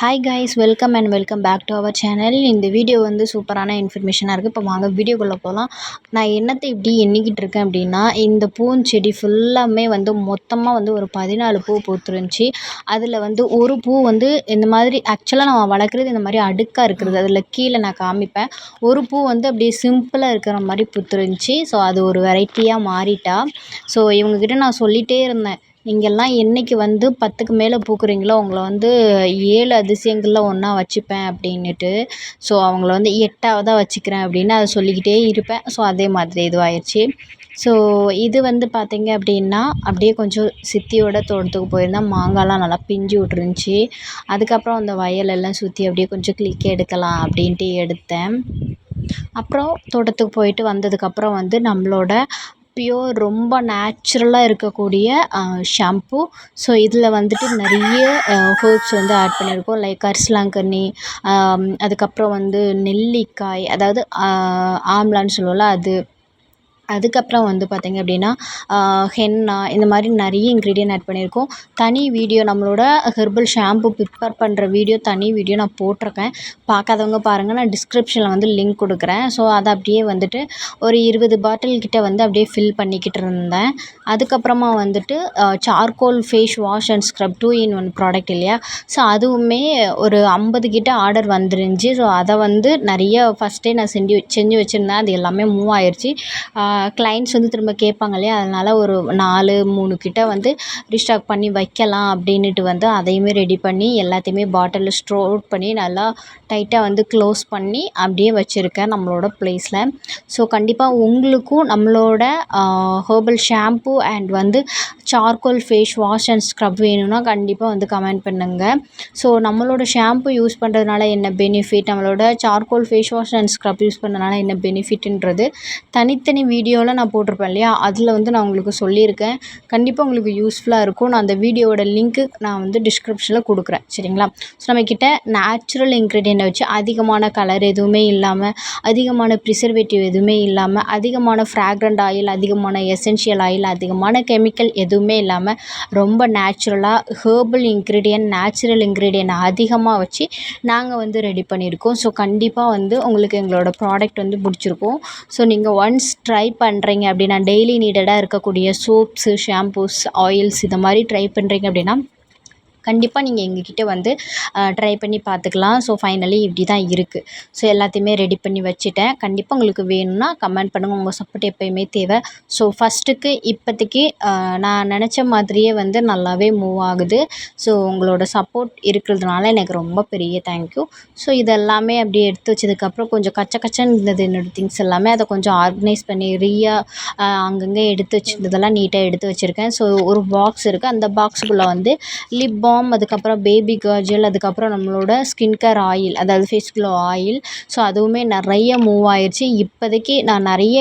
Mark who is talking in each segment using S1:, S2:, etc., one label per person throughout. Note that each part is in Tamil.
S1: Hi guys welcome and welcome back to our channel இந்த வீடியோ வந்து சூப்பரான இன்ஃபர்மேஷனாக இருக்குது இப்போ வாங்க வீடியோக்குள்ளே போகலாம் நான் என்னத்தை இப்படி எண்ணிக்கிட்டு இருக்கேன் அப்படின்னா இந்த பூஞ்செடி ஃபுல்லாமே வந்து மொத்தமாக வந்து ஒரு பதினாலு பூ பூத்துருந்துச்சி. அதில் வந்து ஒரு பூ வந்து இந்த மாதிரி ஆக்சுவலாக நான் வளர்க்குறது இந்த மாதிரி அடுக்காக இருக்கிறது. அதில் கீழே நான் காமிப்பேன். ஒரு பூ வந்து அப்படியே சிம்பிளாக இருக்கிற மாதிரி பூத்துருந்துச்சி. ஸோ அது ஒரு வெரைட்டியாக மாறிட்டா. ஸோ இவங்கக்கிட்ட நான் சொல்லிகிட்டே இருந்தேன். நீங்கள்லாம் என்றைக்கு வந்து பத்துக்கு மேலே பூக்குறீங்களோ உங்களை வந்து ஏழு அதிசயங்களில் ஒன்றா வச்சுப்பேன் அப்படின்னுட்டு. ஸோ அவங்கள வந்து எட்டாவதாக வச்சுக்கிறேன் அப்படின்னு அதை சொல்லிக்கிட்டே இருப்பேன். ஸோ அதே மாதிரி இதுவாகிருச்சி ஸோ இது வந்து பார்த்தீங்க அப்படின்னா அப்படியே கொஞ்சம் சித்தியோட தோட்டத்துக்கு போயிருந்தேன். மாங்காய்லாம் நல்லா பிஞ்சு விட்ருந்துச்சி அதுக்கப்புறம் அந்த வயலெல்லாம் சுற்றி அப்படியே கொஞ்சம் கிளிக் எடுக்கலாம் அப்படின்ட்டு எடுத்தேன். அப்புறம் தோட்டத்துக்கு போயிட்டு வந்ததுக்கப்புறம் வந்து நம்மளோட பியூர் ரொம்ப நேச்சுரலாக இருக்கக்கூடிய ஷாம்பு ஸோ இதில் வந்துட்டு நிறைய ஹேர்ப்ஸ் வந்து ஆட் பண்ணியிருக்கோம் லைக் கரிசலாங்கண்ணி அதுக்கப்புறம் வந்து நெல்லிக்காய் அதாவது ஆம்லான்னு சொல்லுவோம்ல அது அதுக்கப்புறம் வந்து பார்த்திங்க அப்படின்னா ஹென்னா இந்த மாதிரி நிறைய இன்க்ரீடியன்ட் ஆட் பண்ணியிருக்கோம். தனி வீடியோ நம்மளோட ஹெர்பல் ஷாம்பு ப்ரிப்பேர் பண்ணுற வீடியோ தனி வீடியோ நான் போட்டிருக்கேன். பார்க்காதவங்க பாருங்கள் நான் டிஸ்கிரிப்ஷனில் வந்து லிங்க் கொடுக்குறேன். ஸோ அதை அப்படியே வந்துட்டு ஒரு இருபது பாட்டில் கிட்டே வந்து அப்படியே ஃபில் பண்ணிக்கிட்டு இருந்தேன். அதுக்கப்புறமா வந்துட்டு charcoal face wash and scrub two in one product இல்லையா? ஸோ அதுவுமே ஒரு ஐம்பது கிட்ட ஆர்டர் வந்துருந்துச்சு. ஸோ அதை வந்து நிறைய ஃபஸ்ட்டே நான் செஞ்சு செஞ்சு வச்சுருந்தேன். அது எல்லாமே மூவ் ஆயிடுச்சு கிளைண்ட்ஸ் வந்து திரும்ப கேட்பாங்க இல்லையா? அதனால் ஒரு நாலு மூணு கிட்ட வந்து ரீஸ்டாக் பண்ணி வைக்கலாம் அப்படின்னுட்டு வந்து அதையுமே ரெடி பண்ணி எல்லாத்தையுமே பாட்டிலில் ஸ்டோர் பண்ணி நல்லா டைட்டாக வந்து க்ளோஸ் பண்ணி அப்படியே வச்சுருக்கேன் நம்மளோட ப்ளேஸில் ஸோ கண்டிப்பாக உங்களுக்கும் நம்மளோட ஹேர்பல் ஷாம்பு அண்ட் வந்து charcoal face wash and scrub வேணும்னா கண்டிப்பாக வந்து கமெண்ட் பண்ணுங்கள் ஸோ நம்மளோட ஷாம்பு யூஸ் பண்ணுறதுனால என்ன பெனிஃபிட் நம்மளோட charcoal face wash and scrub use பண்ணுறதுனால என்ன பெனிஃபிட்டுன்றது தனித்தனி வீடியோ வீடியோவில் நான் போட்டிருப்பேன் இல்லையா? அதில் வந்து நான் உங்களுக்கு சொல்லியிருக்கேன். கண்டிப்பாக உங்களுக்கு யூஸ்ஃபுல்லாக இருக்கும். நான் அந்த வீடியோவோட லிங்க்கு நான் வந்து டிஸ்கிரிப்ஷனில் கொடுக்குறேன். சரிங்களா? ஸோ நம்மக்கிட்ட நேச்சுரல் இன்க்ரீடியண்ட்டை வச்சு அதிகமான கலர் எதுவுமே இல்லாமல் அதிகமான ப்ரிசர்வேட்டிவ் எதுவுமே இல்லாமல் அதிகமான ஃப்ராக்ரண்ட் ஆயில் அதிகமான எசென்ஷியல் ஆயில் அதிகமான கெமிக்கல் எதுவுமே இல்லாமல் ரொம்ப நேச்சுரலாக ஹேர்பல் இன்க்ரீடியன்ட் நேச்சுரல் இன்க்ரீடியன்ட் அதிகமாக வச்சு நாங்கள் வந்து ரெடி பண்ணியிருக்கோம். ஸோ கண்டிப்பாக வந்து உங்களுக்கு எங்களோட ப்ராடக்ட் வந்து பிடிச்சிருக்கும். ஸோ நீங்கள் ஒன்ஸ் ட்ரை பண்ணுறீங்க அப்படின்னா டெய்லி நீடடாக இருக்கக்கூடிய சோப்ஸு ஷாம்பூஸ் ஆயில்ஸ் இதை மாதிரி ட்ரை பண்ணுறீங்க அப்படின்னா கண்டிப்பாக நீங்கள் எங்கக்கிட்ட வந்து ட்ரை பண்ணி பார்த்துக்கலாம் ஸோ ஃபைனலி இப்படி தான் இருக்குது ஸோ எல்லாத்தையுமே ரெடி பண்ணி வச்சுட்டேன். கண்டிப்பாக உங்களுக்கு வேணும்னா கமெண்ட் பண்ணுங்கள் உங்கள் சப்போர்ட் எப்போயுமே தேவை. ஸோ ஃபஸ்ட்டுக்கு இப்போதைக்கு நான் நினச்ச மாதிரியே வந்து நல்லாவே மூவ் ஆகுது. ஸோ உங்களோட சப்போர்ட் இருக்கிறதுனால எனக்கு ரொம்ப பெரிய தேங்க்யூ ஸோ இதெல்லாமே அப்படியே எடுத்து வச்சதுக்கப்புறம் கொஞ்சம் கச்ச கச்சன்னு இருந்தது. என்னோடய திங்ஸ் எல்லாமே அதை கொஞ்சம் ஆர்கனைஸ் பண்ணி ரீயா அங்கங்கே எடுத்து வச்சுருந்ததெல்லாம் நீட்டாக எடுத்து வச்சுருக்கேன். ஸோ ஒரு பாக்ஸ் இருக்குது அந்த பாக்ஸுக்குள்ளே வந்து லிப் பாம் அதுக்கப்புறம் பேபி காஜல் அதுக்கப்புறம் நம்மளோட ஸ்கின் கேர் ஆயில் அதாவது ஃபேஸ் க்ளோ ஆயில் ஸோ அதுவுமே நிறைய மூவ் ஆயிடுச்சு இப்போதைக்கு நான் நிறைய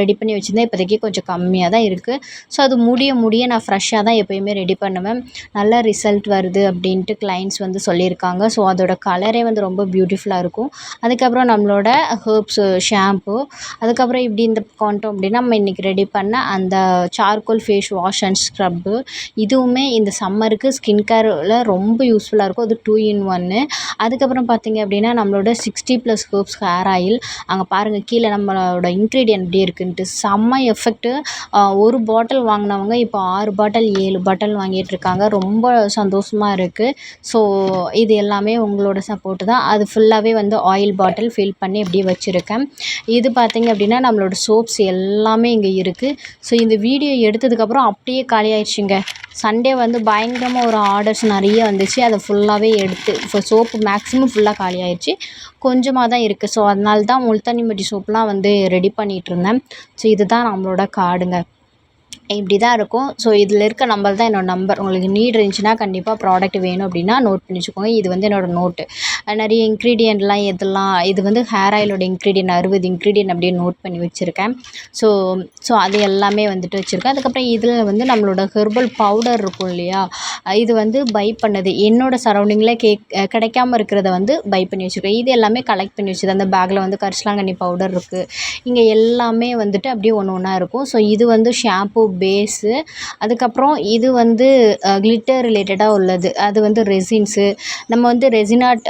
S1: ரெடி பண்ணி வச்சுருந்தேன். இப்போதைக்கு கொஞ்சம் கம்மியாக தான் இருக்குது ஸோ அது முடிய முடிய நான் ஃப்ரெஷ்ஷாக தான் எப்போயுமே ரெடி பண்ணுவேன். நல்ல ரிசல்ட் வருது அப்படின்ட்டு கிளைண்ட்ஸ் வந்து சொல்லியிருக்காங்க. ஸோ அதோட கலரே வந்து ரொம்ப பியூட்டிஃபுல்லாக இருக்கும். அதுக்கப்புறம் நம்மளோட ஹேர்ப்ஸு ஷாம்பு அதுக்கப்புறம் இப்படி இந்த கொண்டோம் அப்படின்னா நம்ம இன்றைக்கி ரெடி பண்ண அந்த charcoal face wash and scrub இதுவுமே இந்த சம்மருக்கு ஸ்கின் கேர் ஹேரில் ரொம்ப யூஸ்ஃபுல்லாக இருக்கும். அது டூ இன் ஒன்று அதுக்கப்புறம் பார்த்திங்க அப்படின்னா நம்மளோட sixty plus herbs hair oil அங்கே பாருங்கள் கீழே நம்மளோட இன்க்ரீடியன்ட் எப்படி இருக்குன்ட்டு. செம்ம எஃபெக்ட்டு ஒரு பாட்டில் வாங்கினவங்க இப்போ ஆறு பாட்டில் ஏழு பாட்டில் வாங்கிட்டுருக்காங்க ரொம்ப சந்தோஷமாக இருக்குது ஸோ இது எல்லாமே உங்களோட சப்போர்ட்டு தான். அது ஃபுல்லாகவே வந்து ஆயில் பாட்டில் ஃபில் பண்ணி அப்படியே வச்சுருக்கேன். இது பார்த்திங்க அப்படின்னா நம்மளோட சோப்ஸ் எல்லாமே இங்கே இருக்குது ஸோ இந்த வீடியோ எடுத்ததுக்கப்புறம் அப்படியே காலி ஆயிடுச்சுங்க சண்டே வந்து பயங்கரமாக ஒரு ஆர்டர்ஸ் நிறைய வந்துச்சு. அதை ஃபுல்லாகவே எடுத்து இப்போ சோப்பு மேக்ஸிமம் ஃபுல்லாக காலி ஆயிடுச்சு கொஞ்சமாக தான் இருக்குது ஸோ அதனால தான் முல்தானி மட்டி சோப்லாம் வந்து ரெடி பண்ணிகிட்ருந்தேன் ஸோ இதுதான் நம்மளோட காடுங்க இப்படி தான் இருக்கும். ஸோ இதில் இருக்க நம்பர் தான் என்னோடய நம்பர் உங்களுக்கு நீட் இருந்துச்சுன்னா கண்டிப்பாக ப்ராடக்ட் வேணும் அப்படின்னா நோட் பண்ணி வச்சுக்கோங்க. இது வந்து என்னோடய நோட்டு
S2: நிறைய இன்க்ரீடியண்ட்லாம் எதெல்லாம் இது வந்து ஹேர் ஆயிலோட இன்க்ரீடியன்ட் அறுபது இன்க்ரீடியன்ட் அப்படியே நோட் பண்ணி வச்சுருக்கேன். ஸோ ஸோ அது எல்லாமே வந்துட்டு வச்சுருக்கேன். அதுக்கப்புறம் இதில் வந்து நம்மளோட ஹெர்பல் பவுடர் இருக்கும் இல்லையா? இது வந்து பை பண்ணது என்னோடய சரௌண்டிங்கில் கேக் கிடைக்காம இருக்கிறத வந்து பை பண்ணி வச்சுருக்கேன். இது எல்லாமே கலெக்ட் பண்ணி வச்சது. அந்த பேக்கில் வந்து கரிசலாங்கண்ணி பவுடர் இருக்குது இங்கே எல்லாமே வந்துட்டு அப்படியே ஒன்று ஒன்றா இருக்கும். ஸோ இது வந்து ஷாம்பு பேஸு அதுக்கப்புறம் இது வந்து கிளிட்டர் ரிலேட்டடாக உள்ளது. அது வந்து ரெசின்ஸு நம்ம வந்து ரெசினாட்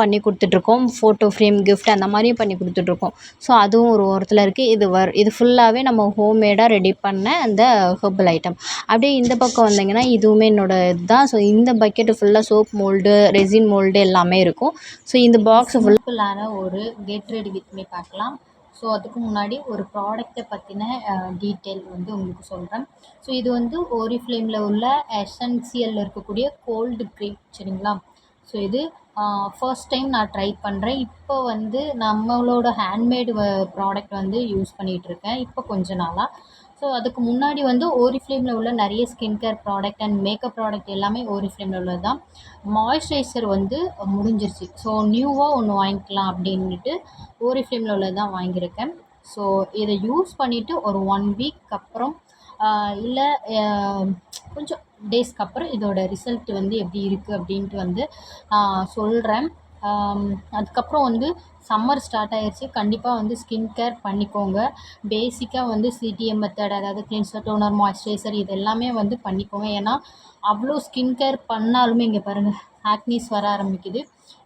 S2: பண்ணி கொடுத்துட்ருக்கோம். ஃபோட்டோ ஃப்ரேம் கிஃப்ட் அந்த மாதிரியும் பண்ணி கொடுத்துட்ருக்கோம். ஸோ அதுவும் ஒரு ஓரத்தில் இருக்குது இது வர் இது ஃபுல்லாகவே நம்ம ஹோம்மேடாக ரெடி பண்ண அந்த ஹெர்பல் ஐட்டம் அப்படியே இந்த பக்கம் வந்தீங்கன்னா இதுவுமே என்னோடய இதுதான். ஸோ இந்த பக்கெட்டு ஃபுல்லாக சோப் மோல்டு ரெசின் மோல்டு எல்லாமே இருக்கும். ஸோ இந்த பாக்ஸ் ஃபுல்லான ஒரு கெட் ரெடி வித் மீ பார்க்கலாம். ஸோ அதுக்கு முன்னாடி ஒரு ப்ராடக்ட்டை பற்றின டீட்டெயில் வந்து உங்களுக்கு சொல்கிறேன் ஸோ இது வந்து ஓரிஃப்ளேமில் உள்ள எசென்சியலில் இருக்கக்கூடிய கோல்டு க்ரீம் சரிங்களா? ஸோ இது ஃபர்ஸ்ட் டைம் நான் ட்ரை பண்ணுறேன் இப்போ வந்து நம்மளோட ஹேண்ட்மேடு வ ப்ராடக்ட் வந்து யூஸ் பண்ணிகிட்ருக்கேன் இப்போ கொஞ்ச நாளாக ஸோ அதுக்கு முன்னாடி வந்து ஓரிஃப்ளேமில் உள்ள நிறைய skin care product and makeup product எல்லாமே ஓரிஃப்ளேமில் உள்ளது தான் மாய்ஸ்சரைசர் வந்து முடிஞ்சிருச்சு. ஸோ நியூவாக ஒன்று வாங்கிக்கலாம் அப்படின்ட்டு ஓரிஃப்ளேமில் உள்ளது தான் வாங்கியிருக்கேன். ஸோ இதை யூஸ் பண்ணிவிட்டு ஒரு ஒன் வீக் அப்புறம் இல்லை கொஞ்சம் டேஸ்க்கு அப்புறம் இதோட ரிசல்ட் வந்து எப்படி இருக்குது அப்படின்ட்டு வந்து நான் சொல்கிறேன் அதுக்கப்புறம் வந்து சம்மர் ஸ்டார்ட் ஆயிடுச்சு கண்டிப்பாக வந்து ஸ்கின் கேர் பண்ணிக்கோங்க. பேசிக்காக வந்து சிடிஎம் மெத்தட் அதாவது கிளின்சர் டோனர் மாய்ஸ்சரைசர் இது எல்லாமே வந்து பண்ணிக்கோங்க. ஏன்னா அவ்வளோ ஸ்கின் கேர் பண்ணாலுமே இங்கே பாருங்கள் ஆக்னிஸ் வர ஆரம்பிக்குது.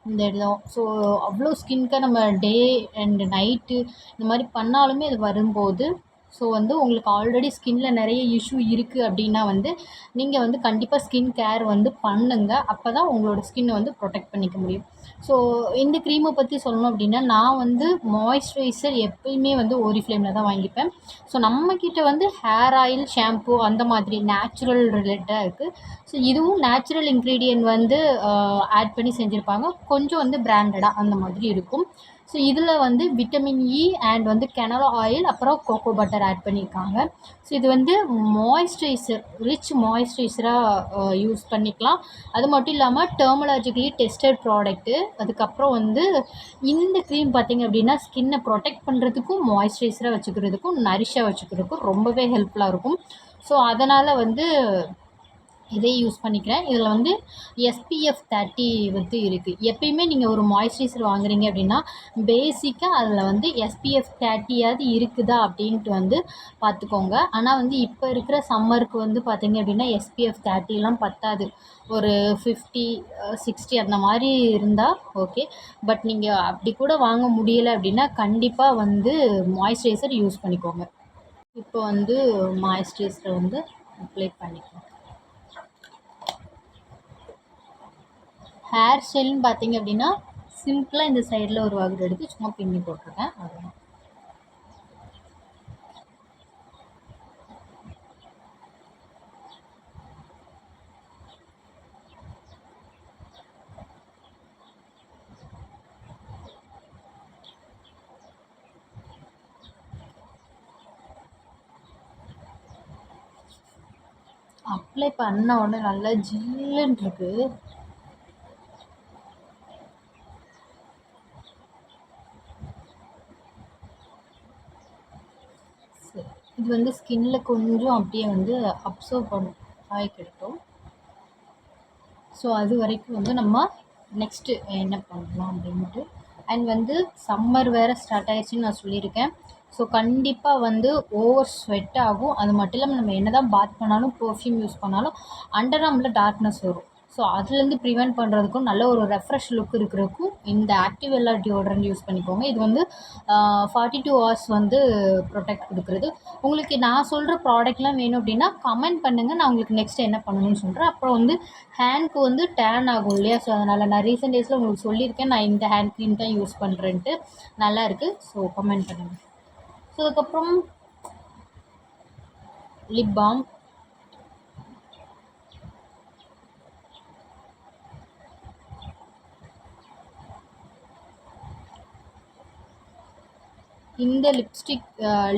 S2: இந்த இடம் ஸோ அவ்வளோ ஸ்கின் கேர் நம்ம டே அண்ட் நைட்டு இந்த மாதிரி பண்ணாலுமே இது வரும்போது ஸோ வந்து உங்களுக்கு ஆல்ரெடி ஸ்கின்ல நிறைய இஷ்யூ இருக்குது அப்படின்னா வந்து நீங்கள் வந்து கண்டிப்பாக ஸ்கின் கேர் வந்து பண்ணுங்கள் அப்போ தான் உங்களோட ஸ்கின்னை வந்து ப்ரொடெக்ட் பண்ணிக்க முடியும். ஸோ இந்த க்ரீமை பற்றி சொல்லணும் அப்படின்னா நான் வந்து மாய்ஸ்சரைசர் எப்பயுமே வந்து ஓரிஃப்ளேமில் தான் வாங்கிப்பேன். ஸோ நம்மக்கிட்ட வந்து ஹேர் ஆயில் ஷாம்பு அந்த மாதிரி நேச்சுரல் ரிலேட்டடாக இருக்குது ஸோ இதுவும் நேச்சுரல் இன்க்ரீடியன்ட் வந்து ஆட் பண்ணி செஞ்சுருப்பாங்க. கொஞ்சம் வந்து பிராண்டடாக அந்த மாதிரி இருக்கும். ஸோ இதில் வந்து விட்டமின் இ அண்ட் வந்து கெனலா ஆயில் அப்புறம் கோகோ பட்டர் ஆட் பண்ணியிருக்காங்க ஸோ இது வந்து மாய்ஸ்சரைசர் ரிச் மாய்ஸ்சரைசராக யூஸ் பண்ணிக்கலாம். அது மட்டும் இல்லாமல் டெர்மலாஜிக்கலி டெஸ்டட் ப்ராடக்ட்டு அதுக்கப்புறம் வந்து இந்த க்ரீம் பார்த்திங்க அப்படின்னா ஸ்கின்னை ப்ரொடெக்ட் பண்ணுறதுக்கும் மாய்ஸ்சரைசராக வச்சுக்கிறதுக்கும் நரிஷாக வச்சுக்கிறதுக்கும் ரொம்பவே ஹெல்ப்ஃபுல்லாக இருக்கும். ஸோ அதனால் வந்து இதே யூஸ் பண்ணிக்கிறேன். இதில் வந்து எஸ்பிஎஃப் தேர்ட்டி வந்து இருக்குது எப்பயுமே நீங்கள் ஒரு மாய்ஸ்சரைசர் வாங்குறீங்க அப்படின்னா பேசிக்காக அதில் வந்து எஸ்பிஎஃப் தேர்ட்டியாவது இருக்குதா அப்படின்ட்டு வந்து பார்த்துக்கோங்க ஆனால் வந்து இப்போ இருக்கிற சம்மருக்கு வந்து பார்த்தீங்க அப்படின்னா எஸ்பிஎஃப் தேர்ட்டிலாம் பத்தாது. ஒரு ஃபிஃப்டி சிக்ஸ்டி அந்த மாதிரி இருந்தால் ஓகே பட் நீங்கள் அப்படி கூட வாங்க முடியலை அப்படின்னா கண்டிப்பாக வந்து மாய்ஸ்சரைசர் யூஸ் பண்ணிக்கோங்க. இப்போ வந்து மாய்ஸ்சரைசரை வந்து அப்ளை பண்ணிக்கலாம் ஹேர் ஸ்டைல்னு பார்த்தீங்க அப்படின்னா சிம்பிளாக இந்த சைடில் ஒரு வகுடு எடுத்து சும்மா பின்னி போட்டிருக்கேன். அவ்வளோதான் அப்ளை பண்ண உடனே நல்லா ஜில்லுன்னு இருக்குது இது வந்து ஸ்கின்ல கொஞ்சம் அப்படியே வந்து அப்சர்வ் பண்ணும் கிடைக்கும். ஸோ அது வரைக்கும் வந்து நம்ம நெக்ஸ்ட்டு என்ன பண்ணலாம் அப்படின்ட்டு அண்ட் வந்து சம்மர் வேறு ஸ்டார்ட் ஆயிடுச்சுன்னு நான் சொல்லியிருக்கேன். ஸோ கண்டிப்பாக வந்து ஓவர் ஸ்வெட் ஆகும். அது மட்டும் இல்லாமல் நம்ம என்ன தான் பாத் பண்ணாலும் பர்ஃப்யூம் யூஸ் பண்ணாலும் அண்டர் ஆர்மில் டார்க்னஸ் வரும். ஸோ அதுலேருந்து ப்ரிவெண்ட் பண்ணுறதுக்கும் நல்ல ஒரு ரெஃப்ரெஷ் லுக் இருக்கிறதுக்கும் இந்த ஆக்டிவ் எல்லா டியோட்ரண்ட் யூஸ் பண்ணிக்கோங்க. இது வந்து ஃபார்ட்டி டூ ஹவர்ஸ் வந்து ப்ரொடெக்ட் கொடுக்குறது. உங்களுக்கு நான் சொல்கிற ப்ராடக்ட்லாம் வேணும் அப்படின்னா கமெண்ட் பண்ணுங்கள் நான் உங்களுக்கு நெக்ஸ்ட் என்ன பண்ணணும்னு சொல்கிறேன் அப்புறம் வந்து ஹேண்ட்க்கு வந்து டேன் ஆகும் இல்லையா? ஸோ அதனால் நான் ரீசெண்ட் டேஸில் உங்களுக்கு சொல்லியிருக்கேன். நான் இந்த ஹேண்ட் க்ரீம் தான் யூஸ் பண்ணுறேன்ட்டு நல்லா இருக்குது ஸோ கமெண்ட் பண்ணுங்கள் ஸோ அதுக்கப்புறம் லிப் பாம் இந்த லிப்ஸ்டிக்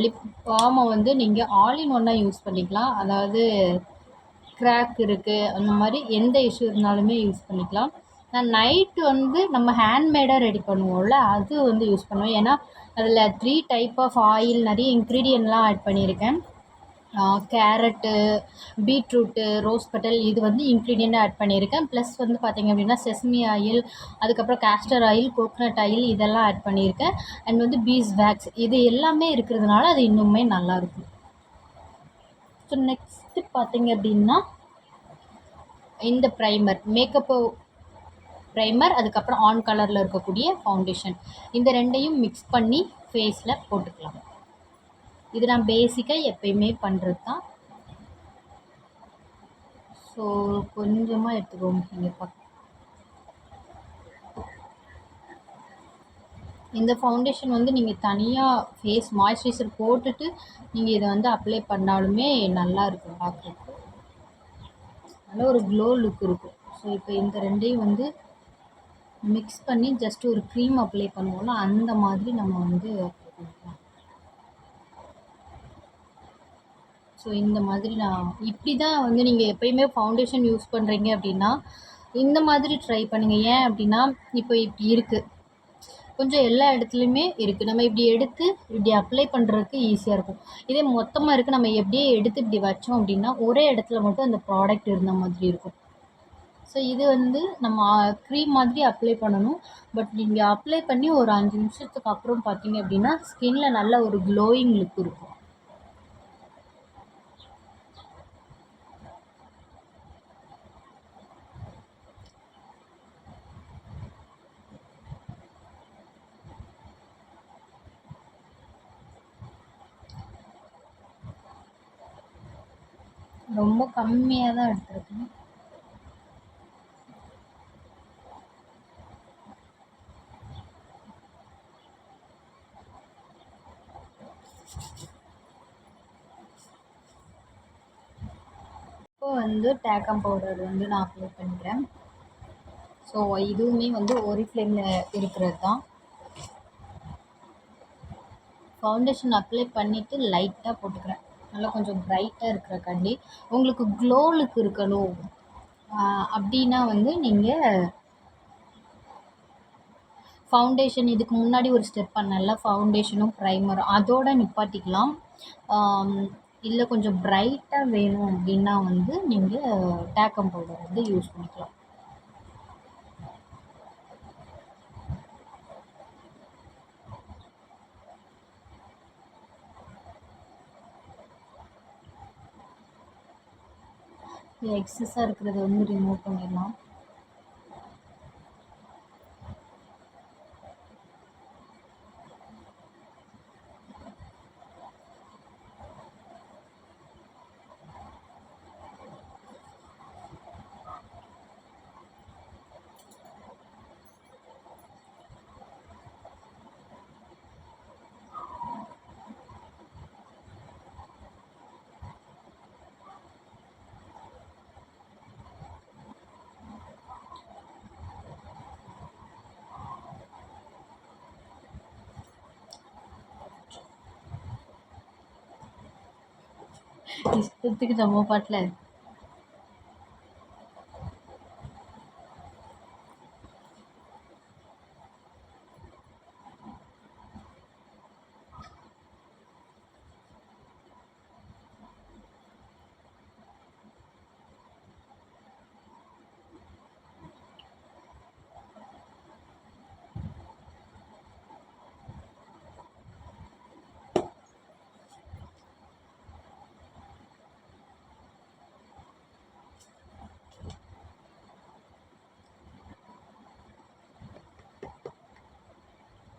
S2: லிப் பாமை வந்து நீங்கள் ஆல் இன் ஒன்னாக யூஸ் பண்ணிக்கலாம். அதாவது க்ராக் இருக்குது அந்த மாதிரி எந்த இஷ்யூ இருந்தாலுமே யூஸ் பண்ணிக்கலாம். நான் நைட்டு வந்து நம்ம ஹேண்ட்மேடாக ரெடி பண்ணுவோம்ல அது வந்து யூஸ் பண்ணுவேன். ஏன்னா அதில் த்ரீ டைப் ஆஃப் ஆயில் நிறைய இன்க்ரீடியன்ட்லாம் ஆட் பண்ணியிருக்கேன். கேரட்டு பீட்ரூட்டு ரோஸ் பெட்டல் இது வந்து இன்க்ரீடியண்ட்டாக ஆட் பண்ணியிருக்கேன். ப்ளஸ் வந்து பார்த்திங்க அப்படின்னா செஸ்மி ஆயில் அதுக்கப்புறம் கேஸ்டர் ஆயில் கோகனட் ஆயில் இதெல்லாம் ஆட் பண்ணியிருக்கேன். அண்ட் வந்து பீஸ் வேக்ஸ் இது எல்லாமே இருக்கிறதுனால அது இன்னுமே நல்லாயிருக்கும் ஸோ நெக்ஸ்ட்டு பார்த்திங்க அப்படின்னா இந்த ப்ரைமர் மேக்கப்பு ப்ரைமர் அதுக்கப்புறம் ஆன் கலரில் இருக்கக்கூடிய ஃபவுண்டேஷன் இந்த ரெண்டையும் மிக்ஸ் பண்ணி ஃபேஸில் போட்டுக்கலாம். இது நான் பேசிக்காக எப்பயுமே பண்ணுறது தான் ஸோ கொஞ்சமாக எடுத்துக்கோங்க நீங்கள் பக். இந்த ஃபவுண்டேஷன் வந்து நீங்கள் தனியாக ஃபேஸ் மாய்ஸ்சரைசர் போட்டுட்டு நீங்கள் இதை வந்து அப்ளை பண்ணாலுமே நல்லா இருக்கும் பார்க்குறதுக்கு. நல்ல ஒரு க்ளோ லுக் இருக்கும். ஸோ இப்போ இந்த ரெண்டையும் வந்து மிக்ஸ் பண்ணி ஜஸ்ட் ஒரு க்ரீம் அப்ளை பண்ணுவோம்னா அந்த மாதிரி நம்ம வந்து அப்ளை பண்ணிக்கலாம் ஸோ இந்த மாதிரி நான் இப்படி தான் வந்து நீங்கள் எப்பயுமே ஃபவுண்டேஷன் யூஸ் பண்ணுறீங்க அப்படின்னா இந்த மாதிரி ட்ரை பண்ணுங்கள் ஏன் அப்படின்னா இப்போ இப்படி இருக்குது கொஞ்சம் எல்லா இடத்துலையுமே இருக்குது நம்ம இப்படி எடுத்து இப்படி அப்ளை பண்ணுறதுக்கு ஈஸியாக இருக்கும். இதே மொத்தமாக இருக்குது நம்ம எப்படியே எடுத்து இப்படி வச்சோம் அப்படின்னா ஒரே இடத்துல மட்டும் அந்த ப்ராடக்ட் இருந்த மாதிரி இருக்கும். ஸோ இது வந்து நம்ம க்ரீம் மாதிரி அப்ளை பண்ணணும். பட் நீங்கள் அப்ளை பண்ணி ஒரு அஞ்சு நிமிஷத்துக்கு அப்புறம் பார்த்தீங்க அப்படின்னா ஸ்கின்ல நல்ல ஒரு க்ளோயிங் லுக் இருக்கும். ரொம்ப கம்மியாக தான் எடுத்துருக்கேன். இப்போ வந்து டேக்கம் பவுடர் வந்து நான் அப்ளை பண்ணுறேன் ஸோ இதுவுமே வந்து ஒரு ஃப்ளேமில் இருக்கிறது தான். ஃபவுண்டேஷன் அப்ளை பண்ணிவிட்டு லைட்டாக போட்டுக்கிறேன். நல்லா கொஞ்சம் ப்ரைட்டாக இருக்கிறக்காண்டி உங்களுக்கு க்ளோ லுக் இருக்கணும். அப்படின்னா வந்து நீங்கள் ஃபவுண்டேஷன் இதுக்கு முன்னாடி ஒரு ஸ்டெப் பண்ணல. ஃபவுண்டேஷனும் ப்ரைமரும் அதோடு நிப்பாட்டிக்கலாம். இல்லை கொஞ்சம் ப்ரைட்டாக வேணும் அப்படின்னா வந்து நீங்கள் டேக்கம் பவுடர் வந்து யூஸ் பண்ணிக்கலாம். எக்ஸஸாக இருக்கிறத வந்து ரிமூவ் பண்ணிடலாம். இஷ்டத்துக்கு நம்ம பாட்டில்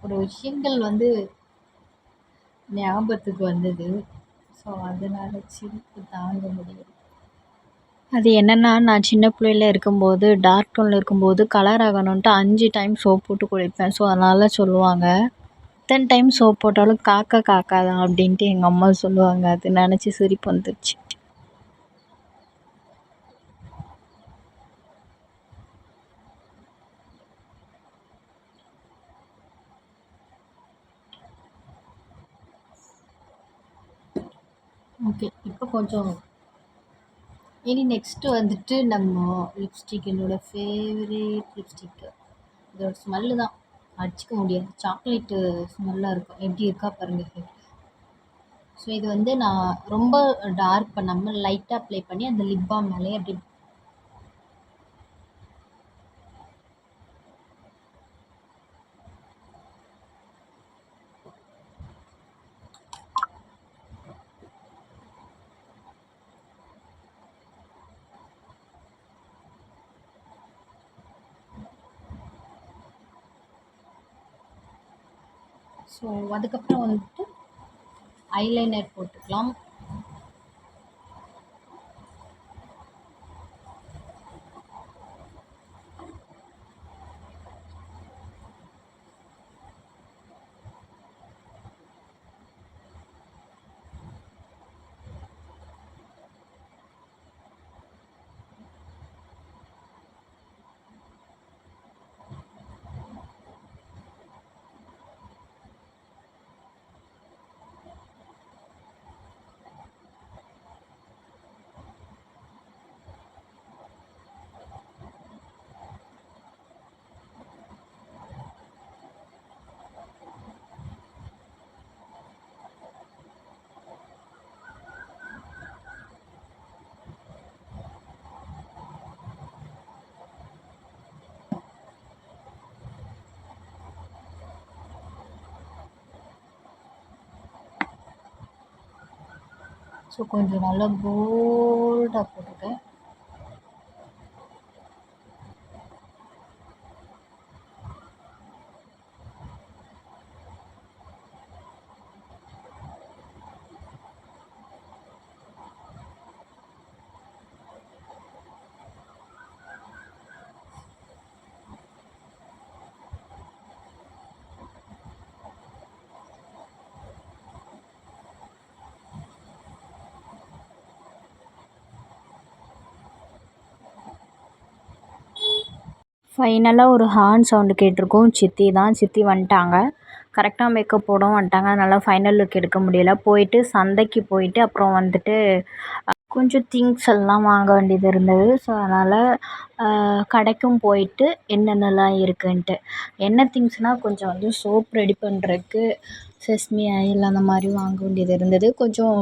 S2: ஒரு விஷயங்கள் வந்து ஞாபகத்துக்கு வந்தது. ஸோ அதனால் சிரிப்பு தாங்க முடியல. அது என்னென்னா நான் சின்ன பிள்ளையில இருக்கும்போது டார்க் டோனில் இருக்கும்போது கலர் ஆகணுன்ட்டு அஞ்சு டைம் சோப் போட்டு குளிப்பேன். ஸோ அதனால் சொல்லுவாங்க எத்தனை டைம் சோப் போட்டாலும் காக்கா காக்காதான் அப்படின்ட்டு எங்கள் அம்மா சொல்லுவாங்க. அது நினச்சி சிரிப்பு வந்துடுச்சு ஓகே இப்போ கொஞ்சம்.
S1: இனி நெக்ஸ்ட்டு வந்துட்டு நம்ம லிப்ஸ்டிக் என்னோடய ஃபேவரேட் லிப்ஸ்டிக்கு இதோட ஸ்மெல்லு தான். அடிச்சுக்க முடியாது. சாக்லேட்டு ஸ்மெல்லாக இருக்கும். எப்படி இருக்கா பாருங்கள் ஸோ இது வந்து நான் ரொம்ப டார்க் பண்ணாமல் லைட்டாக அப்ளை பண்ணி அந்த லிப் பாம் மேலேயே அப்படி ஸோ அதுக்கப்புறம் வந்துட்டு ஐலைனர் போட்டுக்கலாம். ஸோ கொஞ்சம் நல்லா போல்டாக போட்டிருக்கேன் ஃபைனலாக ஒரு ஹார்ன் சவுண்டு கேட்டிருக்கோம். சித்தி தான். சித்தி வந்துட்டாங்க. கரெக்டாக மேக்கப் போடவும் வந்துட்டாங்க. அதனால் ஃபைனல் லுக் எடுக்க முடியல. போயிட்டு சந்தைக்கு போயிட்டு அப்புறம் வந்துட்டு கொஞ்சம் திங்ஸ் எல்லாம் வாங்க வேண்டியது இருந்தது. ஸோ அதனால் கடைக்கும் போயிட்டு என்னென்னலாம் இருக்குன்ட்டு. என்ன திங்ஸ்னால் கொஞ்சம் வந்து சோப் ரெடி பண்ணுறதுக்கு செஸ்மி ஆயில் அந்த மாதிரி வாங்க வேண்டியது இருந்தது. கொஞ்சம்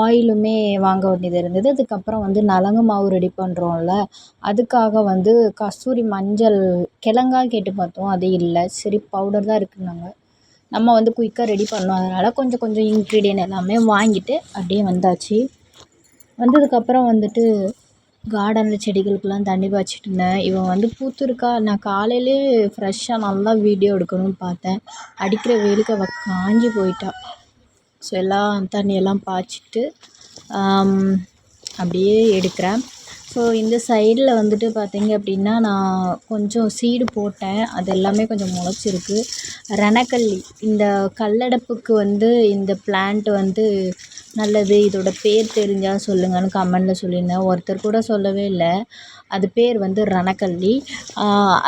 S1: ஆயிலுமே வாங்க வேண்டியது இருந்தது. அதுக்கப்புறம் வந்து நலங்கு மாவு ரெடி பண்ணுறோம்ல அதுக்காக வந்து கஸ்தூரி மஞ்சள் கிழங்கா கேட்டு பார்த்தோம். அது இல்லை. சரி பவுடர் தான் இருக்குன்னாங்க நம்ம வந்து குயிக்காக ரெடி பண்ணோம். அதனால் கொஞ்சம் கொஞ்சம் இன்க்ரீடியன்ட் எல்லாமே வாங்கிட்டு அப்படியே வந்தாச்சு. வந்ததுக்கப்புறம் வந்துட்டு கார்டனில் செடிகளுக்கெல்லாம் தண்ணி பாய்ச்சிட்டு இருந்தேன். இவன் வந்து பூத்துருக்கா? நான் காலையிலே ஃப்ரெஷ்ஷாக நல்லா வீடியோ எடுக்கணும்னு பார்த்தேன். அடிக்கிற வெயிலுக்கு அவள் காஞ்சி போயிட்டா. ஸோ எல்லாம் தண்ணியெல்லாம் பாய்ச்சிட்டு அப்படியே எடுக்கிறேன். ஸோ இந்த சைடில் வந்துட்டு பார்த்திங்க அப்படின்னா நான் கொஞ்சம் சீடு போட்டேன். அது எல்லாமே கொஞ்சம் முளைச்சிருக்கு. ரணக்கல்லி இந்த கல்லடப்புக்கு வந்து இந்த பிளான்ட் வந்து நல்லது. இதோட பேர் தெரிஞ்சால் சொல்லுங்கன்னு கமெண்டில் சொல்லியிருந்தேன். ஒருத்தர் கூட சொல்லவே இல்லை. அது பேர் வந்து ரணக்கல்லி.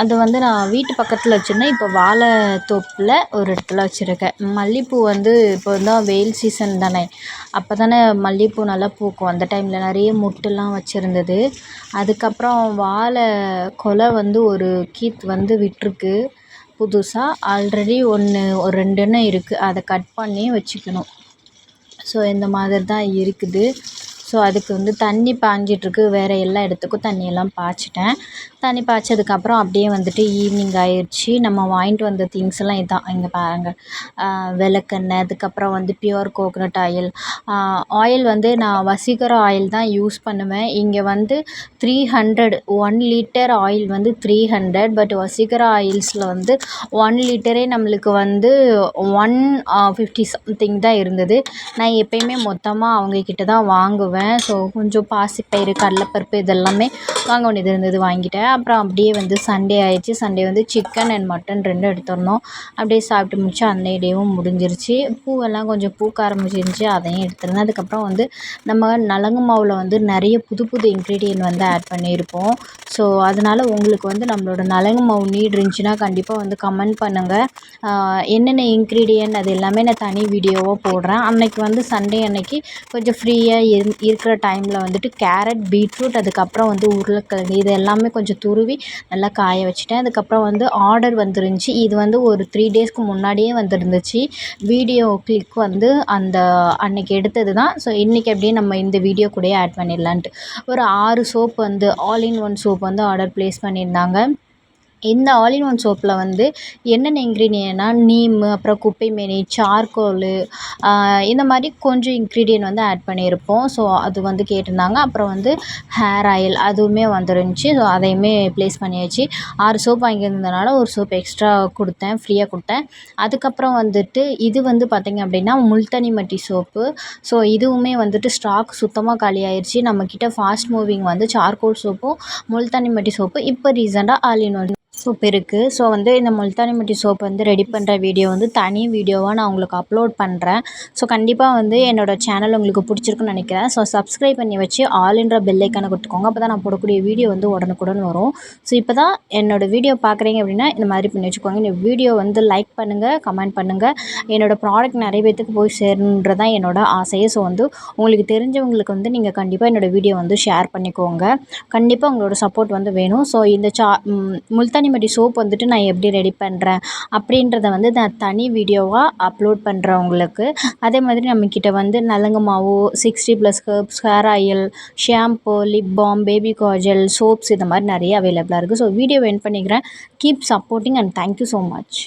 S1: அது வந்து நான் வீட்டு பக்கத்தில் வச்சுருந்தேன். இப்போ வாழை தோப்பில் ஒரு இடத்துல வச்சுருக்கேன். மல்லிகைப்பூ வந்து இப்போ தான் வெயில் சீசன் தானே. அப்போ தானே மல்லிகைப்பூ நல்லா பூக்கும். அந்த டைமில் நிறைய மொட்டுலாம் வச்சுருந்தது. அதுக்கப்புறம் வாழை கொலை வந்து ஒரு கீத் வந்து விட்டிருக்கு புதுசாக ஆல்ரெடி ஒன்று ஒரு ரெண்டுன்னு இருக்குது அதை கட் பண்ணி வச்சுக்கணும். ஸோ இந்த மாதிரி தான் இருக்குது. ஸோ அதுக்கு வந்து தண்ணி பாய்ஞ்சிட்ருக்கு வேறு எல்லா இடத்துக்கும் தண்ணியெல்லாம் பாய்ச்சிட்டேன். தண்ணி பாய்ச்சதுக்கப்புறம் அப்படியே வந்துட்டு ஈவினிங் ஆயிடுச்சு நம்ம வாங்கிட்டு வந்த திங்ஸ் எல்லாம் இதான் இங்கே பாருங்கள் விளக்கெண்ணெய் அதுக்கப்புறம் வந்து பியூர் கோகனட் ஆயில் ஆயில் வந்து நான் வசீகர ஆயில் தான் யூஸ் பண்ணுவேன். இங்கே வந்து three hundred one litre oil வந்து த்ரீ ஹண்ட்ரட் பட் வசீகர ஆயில்ஸில் வந்து ஒன் லிட்டரே நம்மளுக்கு வந்து ஒன் ஃபிஃப்டி சம்திங் தான் இருந்தது. நான் எப்பயுமே மொத்தமாக அவங்கக்கிட்ட தான் வாங்குவேன். ஸோ கொஞ்சம் பாசிப்பயிறு கடலைப்பருப்பு இதெல்லாமே வாங்க வேண்டியது இருந்தது வாங்கிட்டேன். அப்புறம் அப்படியே வந்து சண்டே ஆயிடுச்சு. சண்டே வந்து சிக்கன் அண்ட் மட்டன் ரெண்டும் எடுத்துடணும் அப்படியே சாப்பிட்டு முடிச்சு அந்த டேவும் முடிஞ்சிருச்சு. பூவெல்லாம் கொஞ்சம் பூக்க ஆரம்பிச்சிருந்துச்சி அதையும் எடுத்துருந்தேன் அதுக்கப்புறம் வந்து நம்ம நலங்கு மாவில் வந்து நிறைய புது புது இன்க்ரீடியன்ட் வந்து ஆட் பண்ணியிருப்போம். ஸோ அதனால் உங்களுக்கு வந்து நம்மளோட நலங்கு மாவு நீட் இருந்துச்சுன்னா கண்டிப்பாக வந்து கமெண்ட் பண்ணுங்கள் என்னென்ன இன்க்ரீடியன்ட் அது எல்லாமே நான் தனி வீடியோவாக போடுறேன். அன்னைக்கு வந்து சண்டே அன்னைக்கு கொஞ்சம் ஃப்ரீயாக இரு இருக்கிற டைமில் வந்துட்டு கேரட் பீட்ரூட் அதுக்கப்புறம் வந்து உருளைக்கிழங்கு இது எல்லாமே கொஞ்சம் துருவி நல்லா காய வச்சுட்டேன். அதுக்கப்புறம் வந்து ஆர்டர் வந்துருந்துச்சி. இது வந்து ஒரு த்ரீ டேஸ்க்கு முன்னாடியே வந்துருந்துச்சு. வீடியோ கிளிக் வந்து அந்த அன்னைக்கு எடுத்தது தான். ஸோ இன்றைக்கி அப்படியே நம்ம இந்த வீடியோ கூடயே ஆட் பண்ணிடலான்ட்டு. ஒரு ஆறு சோப் வந்து ஆல் இன் ஒன் சோப் வந்து ஆர்டர் ப்ளேஸ் பண்ணியிருந்தாங்க. இந்த ஆல் இன் ஒன் சோப்பில் வந்து என்னென்ன இன்க்ரீடியன்ட்னா நீம் அப்புறம் குப்பைமேனி சார்கோலு இந்த மாதிரி கொஞ்சம் இன்க்ரீடியன்ட் வந்து ஆட் பண்ணியிருப்போம். ஸோ அது வந்து கேட்டிருந்தாங்க. அப்புறம் வந்து ஹேர் ஆயில் அதுவுமே வந்துருந்துச்சி. ஸோ அதையுமே ப்ளேஸ் பண்ணியாச்சு. ஆறு சோப் வாங்கியிருந்ததுனால ஒரு சோப் எக்ஸ்ட்ரா கொடுத்தேன். ஃப்ரீயாக கொடுத்தேன். அதுக்கப்புறம் வந்துட்டு இது வந்து பார்த்திங்க அப்படின்னா முல்தனி மட்டி சோப்பு ஸோ இதுவுமே வந்துட்டு ஸ்டாக் சுத்தமாக காலி ஆயிடுச்சு நம்மக்கிட்ட ஃபாஸ்ட் மூவிங் வந்து சார்கோல் சோப்பும் முல்தனி மட்டி சோப்பு இப்போ ரீசெண்டாக ஆல் இன் ஒன் சோப் இருக்குது ஸோ வந்து இந்த முல்தானி மட்டி சோப் வந்து ரெடி பண்ணுற வீடியோ வந்து தனி வீடியோவாக நான் உங்களுக்கு அப்லோட் பண்ணுறேன் ஸோ கண்டிப்பாக வந்து என்னோடய சேனல் உங்களுக்கு பிடிச்சிருக்குன்னு நினைக்கிறேன். ஸோ சப்ஸ்கிரைப் பண்ணி வச்சு ஆல்ன்ற பெல்லைக்கான கொடுத்துக்கோங்க. அப்போ தான் நான் போடக்கூடிய வீடியோ வந்து உடனுக்குடன் வரும். ஸோ இப்போ தான் என்னோடய வீடியோ பார்க்குறீங்க அப்படின்னா இந்த மாதிரி பண்ணி வச்சுக்கோங்க. இந்த வீடியோ வந்து லைக் பண்ணுங்கள் கமெண்ட் பண்ணுங்கள் என்னோடய ப்ராடக்ட் நிறைய பேத்துக்கு போய் சேரணுன்றது தான் என்னோடய ஆசையே. ஸோ வந்து உங்களுக்கு தெரிஞ்சவங்களுக்கு வந்து நீங்கள் கண்டிப்பாக என்னோடய வீடியோ வந்து ஷேர் பண்ணிக்கோங்க. கண்டிப்பாக உங்களோட சப்போர்ட் வந்து வேணும். ஸோ இந்த சா முல்தானி மட்டி சோப் வந்துட்டு நான் எப்படி ரெடி பண்ணுறேன் அப்படின்றத வந்து நான் தனி வீடியோவாக அப்லோட் பண்ணுறேன் உங்களுக்கு. அதே மாதிரி நம்மக்கிட்ட வந்து நலங்கு மாவு sixty plus herbs hair oil shampoo lip balm baby kajal soaps இந்த மாதிரி நிறைய அவைலபிளாக இருக்குது ஸோ வீடியோ என் பண்ணிக்கிறேன். Keep supporting and thank you so much